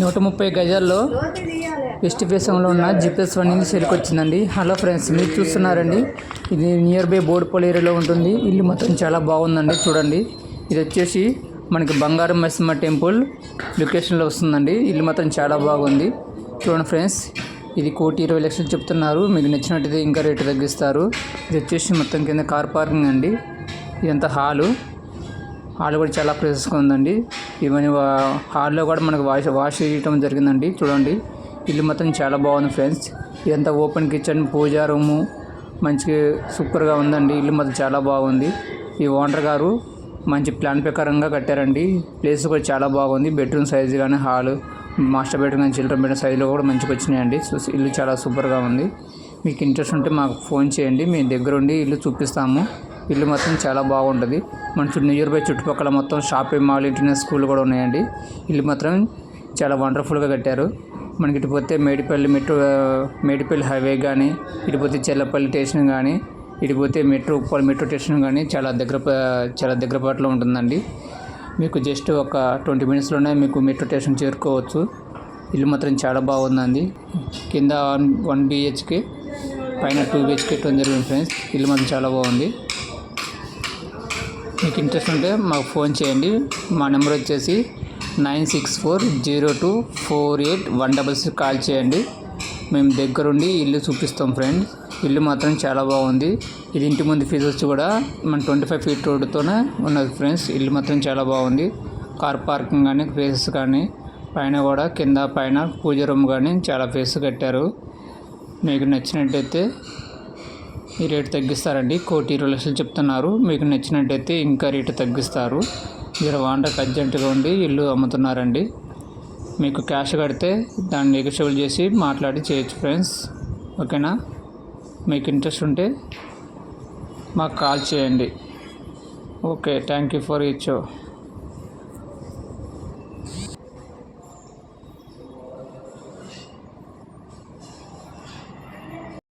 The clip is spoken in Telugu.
నూట ముప్పై గజాల్లో వెస్ట్ ఫేసంలో ఉన్న జిపిఎస్ వన్ నుంచి వచ్చిందండి హలో ఫ్రెండ్స్ మీరు చూస్తున్నారండి. ఇది నియర్ బై బోర్డుపల్లి ఏరియాలో ఉంటుంది. ఇల్లు మొత్తం చాలా బాగుందండి చూడండి. ఇది వచ్చేసి మనకి బంగారం మసిమ టెంపుల్ లొకేషన్లో వస్తుందండి. ఇల్లు మాత్రం చాలా బాగుంది. చూడండి ఫ్రెండ్స్ ఇది కోటి ఇరవై లక్షలు చెప్తున్నారు. మీకు నచ్చినట్టయితే ఇంకా రేటు తగ్గిస్తారు. ఇది వచ్చేసి మొత్తం కింద కార్ పార్కింగ్ అండి. ఇదంతా హాలు. హాల్ కూడా చాలా ప్లేసెస్గా ఉందండి. ఇవన్నీ వా- హాల్లో కూడా మనకు వాష్ వాష్ చేయటం జరిగిందండి. చూడండి. ఇల్లు మొత్తం చాలా బాగుంది ఫ్రెండ్స్. ఇదంతా ఓపెన్ కిచెన్ పూజా రూము. మంచి సూపర్గా ఉందండి. ఇల్లు మొత్తం చాలా బాగుంది. ఈ ఓనర్ గారు మంచి ప్లాన్ ప్రకారంగా కట్టారండి. ప్లేస్ కూడా చాలా బాగుంది. బెడ్రూమ్ సైజు కానీ హాల్ మాస్టర్ బెడ్రూమ్ కానీ చిల్డ్రన్ బెడ్రూమ్ సైజులో కూడా మంచిగా వచ్చినాయండి. సో ఇల్లు చాలా సూపర్గా ఉంది. మీకు ఇంట్రెస్ట్ ఉంటే మాకు ఫోన్ చేయండి. మేము దగ్గరుండి ఇల్లు చూపిస్తాము. ఇల్లు మాత్రం చాలా బాగుంటుంది. మన చుట్టూ నియర్ బై చుట్టుపక్కల మొత్తం షాపింగ్ మాల్ ఇంటర్నెట్ స్కూల్ కూడా ఉన్నాయండి. ఇల్లు మాత్రం చాలా వండర్ఫుల్గా కట్టారు. మనకి ఇటు పోతే మేడిపల్లి మెట్రో మేడిపల్లి హైవే కానీ ఇటు పోతే చెల్లపల్లి స్టేషన్ కానీ ఇటు పోతే మెట్రో ఉప్పల్ మెట్రో స్టేషన్ కానీ చాలా దగ్గర చాలా దగ్గరపాటులో ఉంటుందండి. మీకు జస్ట్ ఒక ట్వంటీ మినిట్స్లోనే మీకు మెట్రో స్టేషన్ చేరుకోవచ్చు. ఇల్లు మాత్రం చాలా బాగుందండి. కింద వన్ వన్ బిహెచ్కే పైన టూ బిహెచ్కే టూ జరిగింది ఫ్రెండ్స్ ఇల్లు మాత్రం చాలా బాగుంది. మీకు ఇంట్రెస్ట్ ఉంటే మాకు ఫోన్ చేయండి. మా నెంబర్ వచ్చేసి nine six four zero two four eight one double six call చేయండి. మేము దగ్గరుండి ఇల్లు చూపిస్తాం ఫ్రెండ్స్ ఇల్లు మాత్రం చాలా బాగుంది. ఇది ఇంటి ముందు ఫీజు వచ్చి కూడా మన ట్వంటీ ఫైవ్ ఫీట్ రోడ్డుతోనే ఉన్నది ఫ్రెండ్స్. ఇల్లు మాత్రం చాలా బాగుంది. కార్ పార్కింగ్ కానీ ప్లేసెస్ కానీ పైన కూడా కింద పైన పూజ రూమ్ కానీ చాలా ప్లేస్ కట్టారు. మీకు నచ్చినట్టయితే ఈ రేటు తగ్గిస్తారండి. కోటి ఇరవై లక్షలు చెప్తున్నారు. మీకు నచ్చినట్టయితే ఇంకా రేటు తగ్గిస్తారు. మీరు వాండకు అర్జెంటుగా ఉండి ఇల్లు అమ్ముతున్నారండి. మీకు క్యాష్ కడితే దాన్ని నెగోషియబుల్ చేసి మాట్లాడి చేయొచ్చు ఫ్రెండ్స్. ఓకేనా? మీకు ఇంట్రెస్ట్ ఉంటే మాకు కాల్ చేయండి. Okay thank you for each